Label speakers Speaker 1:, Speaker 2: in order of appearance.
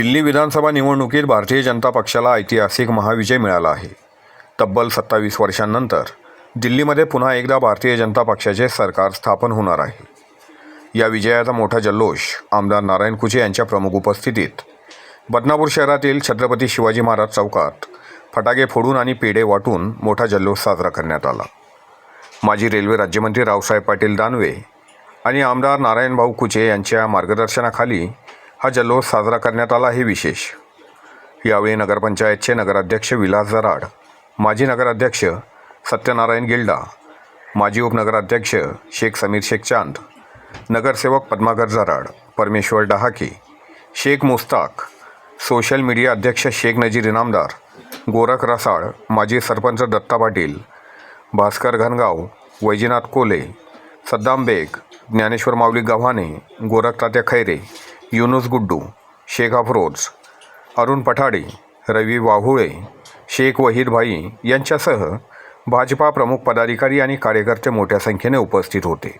Speaker 1: दिल्ली विधानसभा निवडणुकीत भारतीय जनता पक्षाला ऐतिहासिक महाविजय मिळाला आहे. तब्बल सत्तावीस वर्षांनंतर दिल्लीमध्ये पुन्हा एकदा भारतीय जनता पक्षाचे सरकार स्थापन होणार आहे. या विजयाचा मोठा जल्लोष आमदार नारायण कुचे यांच्या प्रमुख उपस्थितीत बदनापूर शहरातील छत्रपती शिवाजी महाराज चौकात फटाके फोडून आणि पेढे वाटून मोठा जल्लोष साजरा करण्यात आला. माजी रेल्वे राज्यमंत्री रावसाहेब पाटील दानवे आणि आमदार नारायणभाऊ कुचे यांच्या मार्गदर्शनाखाली हा जल्लोष साजरा करण्यात आला हे विशेष. यावेळी नगरपंचायतचे नगराध्यक्ष विलास जराड माजी नगराध्यक्ष सत्यनारायण गिल्डा माजी उपनगराध्यक्ष शेख समीर शेख चांद नगरसेवक पद्माकर जराड परमेश्वर डहाके शेख मुस्ताक सोशल मीडिया अध्यक्ष शेख नजीर इनामदार गोरख रसाळ माजी सरपंच दत्ता पाटील भास्कर घनगाव वैजनाथ कोले सद्दाम बेग ज्ञानेश्वर माऊली गव्हाणे गोरख तात्या खैरे युनुस गुड्डू शेख अफरोज अरुण पठाडे रवी वाहुळे शेख वहीरभाई यांच्यासह भाजपा प्रमुख पदाधिकारी आणि कार्यकर्ते मोठ्या संख्येने उपस्थित होते.